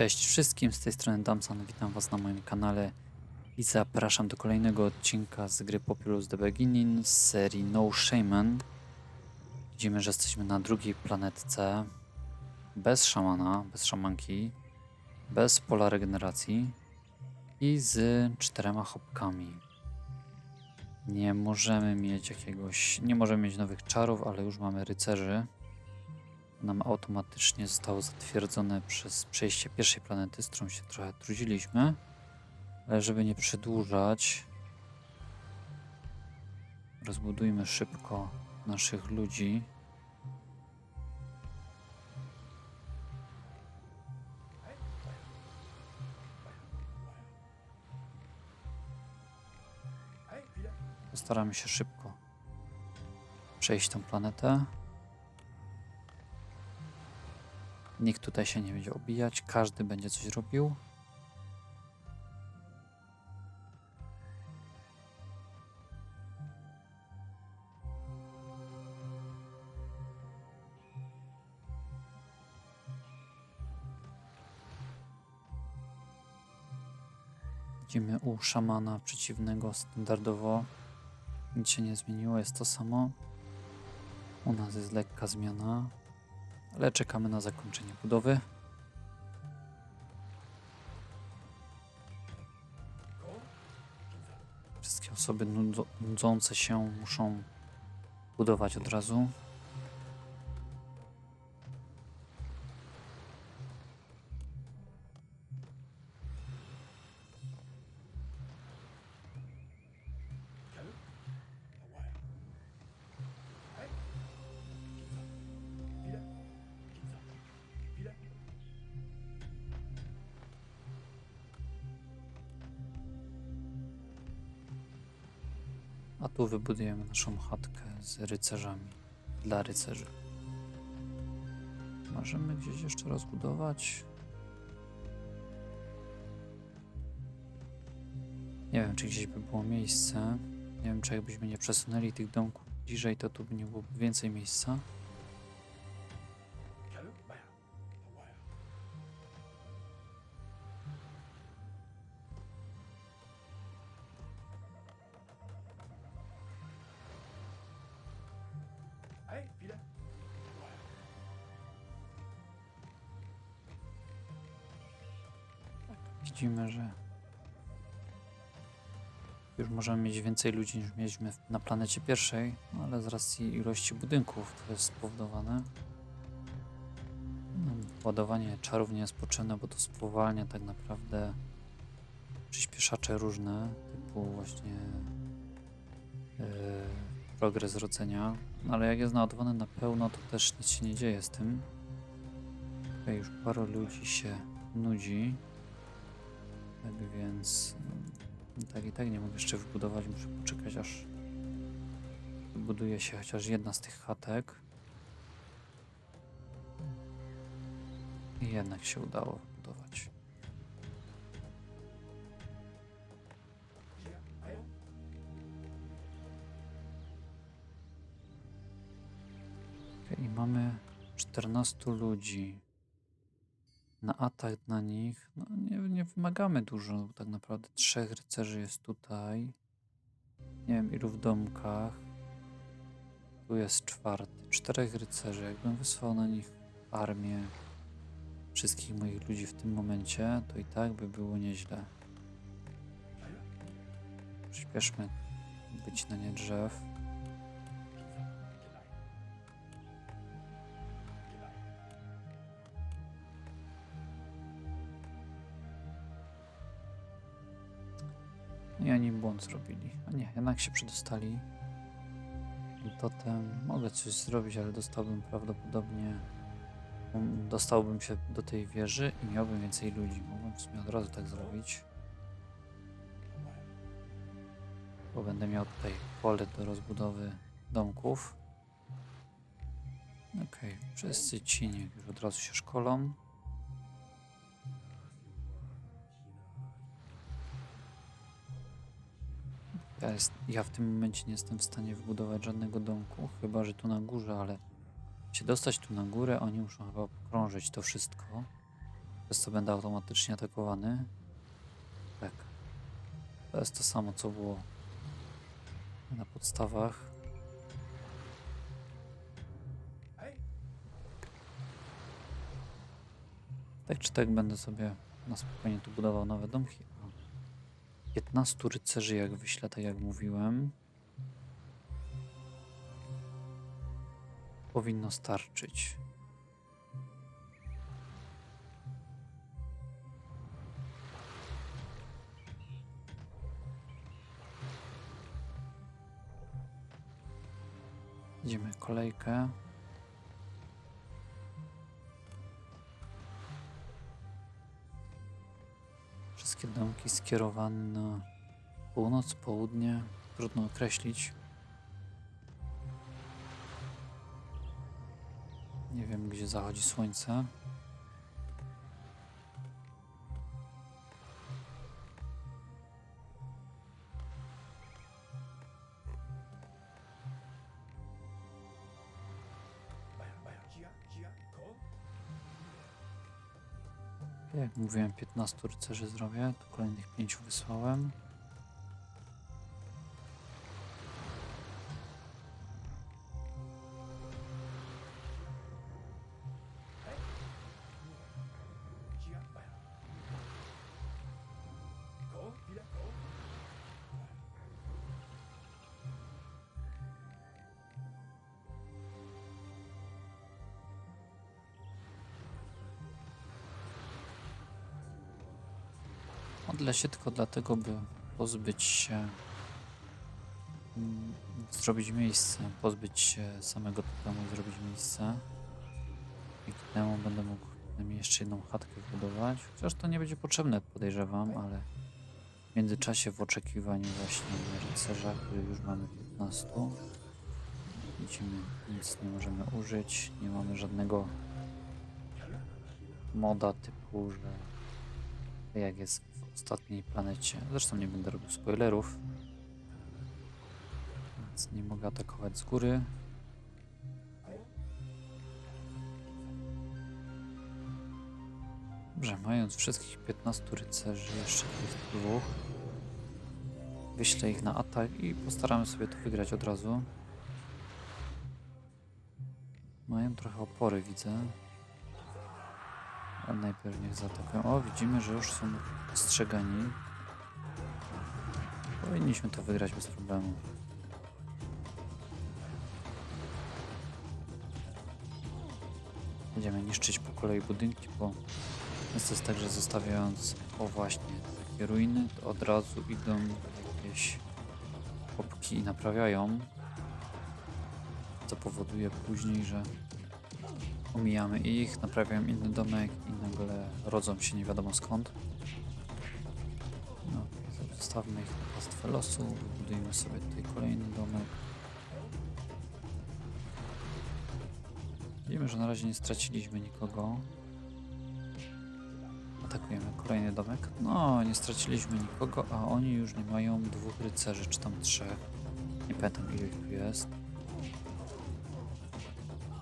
Cześć wszystkim, z tej strony Damson, witam was na moim kanale i zapraszam do kolejnego odcinka z gry Populous The Beginning z serii No Shaman. Widzimy, że jesteśmy na drugiej planetce, bez szamana, bez szamanki, bez pola regeneracji i z czterema hopkami. Nie możemy mieć jakiegoś, nie możemy mieć nowych czarów, ale już mamy rycerzy nam automatycznie zostało zatwierdzone przez przejście pierwszej planety, z którą się trochę trudziliśmy. Ale żeby nie przedłużać, rozbudujmy szybko naszych ludzi. Postaramy się szybko przejść tą planetę. Nikt tutaj się nie będzie obijać, każdy będzie coś robił. Widzimy u szamana przeciwnego standardowo. Nic się nie zmieniło, jest to samo. U nas jest lekka zmiana ale czekamy na zakończenie budowy. Wszystkie osoby nudzące się muszą budować od razu. Tu wybudujemy naszą chatkę z rycerzami. Dla rycerzy. Możemy gdzieś jeszcze rozbudować. Nie wiem, czy gdzieś by było miejsce. Nie wiem, czy jakbyśmy nie przesunęli tych domków bliżej, to tu by nie było więcej miejsca. Widzimy, że już możemy mieć więcej ludzi niż mieliśmy na planecie pierwszej, no ale z racji ilości budynków to jest spowodowane. No, ładowanie czarów nie jest potrzebne, bo to spowalnia tak naprawdę przyspieszacze różne, typu właśnie yy, progres rodzenia. No, ale jak jest naładowane na pełno, to też nic się nie dzieje z tym. Tutaj już paru ludzi się nudzi. Tak więc mm, tak i tak nie mogę jeszcze wybudować, muszę poczekać aż buduje się chociaż jedna z tych chatek. I jednak się udało wybudować. Mamy 14 ludzi na atak na nich, no nie, nie wymagamy dużo, tak naprawdę trzech rycerzy jest tutaj. Nie wiem ilu w domkach. Tu jest czwarty, czterech rycerzy. Jakbym wysłał na nich armię wszystkich moich ludzi w tym momencie, to i tak by było nieźle. Przyspieszmy wycinanie drzew. Błąd zrobili. A nie, jednak się przedostali. I Totem mogę coś zrobić, ale dostałbym prawdopodobnie. um, Dostałbym się do tej wieży i miałbym więcej ludzi. Mógłbym w sumie od razu tak zrobić. Bo będę miał tutaj pole do rozbudowy domków. Okej, wszyscy ci niech już od razu się szkolą. Ja, jest, ja w tym momencie nie jestem w stanie wybudować żadnego domku, chyba że tu na górze, ale się dostać tu na górę, oni muszą chyba krążyć to wszystko. Przez co będę automatycznie atakowany. Tak. To jest to samo, co było na podstawach. Tak czy tak będę sobie na spokojnie tu budował nowe domki. 15 rycerzy jak wyślę, tak jak mówiłem. Powinno starczyć. Idziemy kolejkę. Domki skierowane na północ, południe. Trudno określić. Nie wiem, gdzie zachodzi słońce. Jak mówiłem, 15 rycerzy zrobię, to kolejnych 5 wysłałem. Odle się tylko dlatego, by pozbyć się, mm, zrobić miejsce, pozbyć się samego temu i zrobić miejsce. Dzięki temu będę mógł przynajmniej jeszcze jedną chatkę wbudować. Chociaż to nie będzie potrzebne, podejrzewam, ale w międzyczasie w oczekiwaniu właśnie rycerza, który już mamy 15. Widzimy, nic nie możemy użyć, nie mamy żadnego moda typu, że jak jest w ostatniej planecie. Zresztą nie będę robił spoilerów. Więc nie mogę atakować z góry. Dobrze, mając wszystkich 15 rycerzy, jeszcze tych dwóch, wyślę ich na atak i postaramy sobie to wygrać od razu. Mają trochę opory, widzę. Najpierw niech zaatakują. O, widzimy, że już są strzegani. Powinniśmy to wygrać bez problemu. Będziemy niszczyć po kolei budynki, bo jest tak, że zostawiając o właśnie takie ruiny, to od razu idą jakieś popki i naprawiają. Co powoduje później, że omijamy ich, naprawiają inny domek i nagle rodzą się nie wiadomo skąd. No, zostawmy ich na pastwę losu, wybudujemy sobie tutaj kolejny domek. Widzimy, że na razie nie straciliśmy nikogo. Atakujemy kolejny domek. No, nie straciliśmy nikogo, a oni już nie mają dwóch rycerzy, czy tam trzech. Nie pamiętam ile tu jest.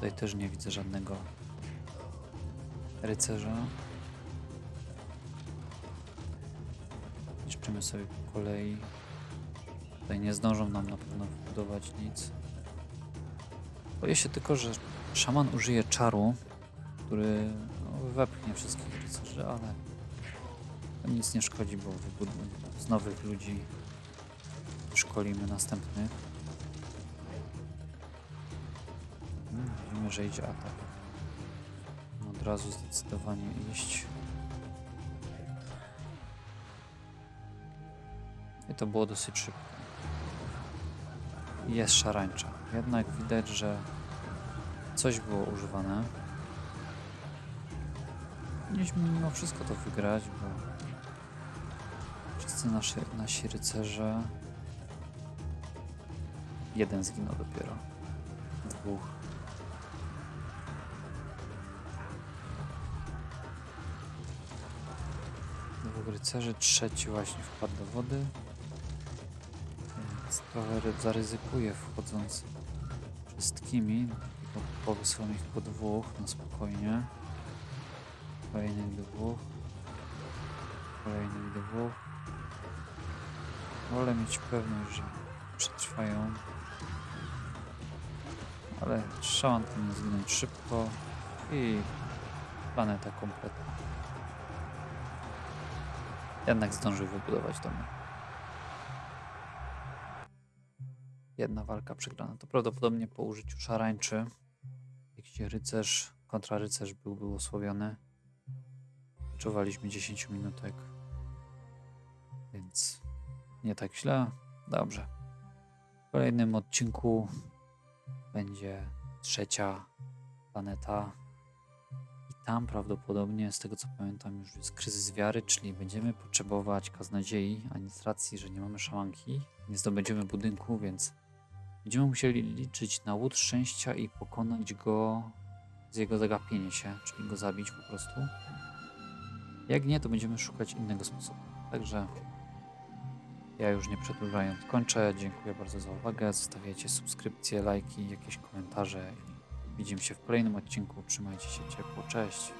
Tutaj też nie widzę żadnego rycerza. Niszczymy sobie po kolei. Tutaj nie zdążą nam na pewno wybudować nic. Boję się tylko, że szaman użyje czaru, który no, wepchnie wszystkich rycerzy, ale nic nie szkodzi, bo z nowych ludzi szkolimy następnych. Widzimy, że idzie atak. Od razu zdecydowanie iść. I to było dosyć szybko. Jest szarańcza. Jednak widać, że coś było używane. Powinniśmy mimo wszystko to wygrać, bo wszyscy nasi, nasi rycerze. Jeden zginął dopiero. Dwóch. Rycerzy, trzeci właśnie wpadł do wody. Więc trochę ry- zaryzykuję wchodząc wszystkimi. Tylko powysyłam ich po dwóch na spokojnie. Kolejnych dwóch. Kolejnych dwóch. Wolę mieć pewność, że przetrwają. Ale szałan powinien zginąć szybko i planeta kompletna. Jednak zdążył wybudować domy. Jedna walka przegrana. To prawdopodobnie po użyciu szarańczy, gdzie rycerz, kontrarycerz byłby osłabiony. Czuwaliśmy 10 minutek, więc nie tak źle. Dobrze. W kolejnym odcinku będzie trzecia planeta. Tam prawdopodobnie, z tego co pamiętam, już jest kryzys wiary, czyli będziemy potrzebować kaznodziei, a nie z racji, że nie mamy szamanki. Nie zdobędziemy budynku, więc będziemy musieli liczyć na łód szczęścia i pokonać go z jego zagapienie się, czyli go zabić po prostu. Jak nie, to będziemy szukać innego sposobu. Także ja już nie przedłużając kończę. Dziękuję bardzo za uwagę. Zostawiajcie subskrypcje, lajki, jakieś komentarze. Widzimy się w kolejnym odcinku. Trzymajcie się ciepło. Cześć.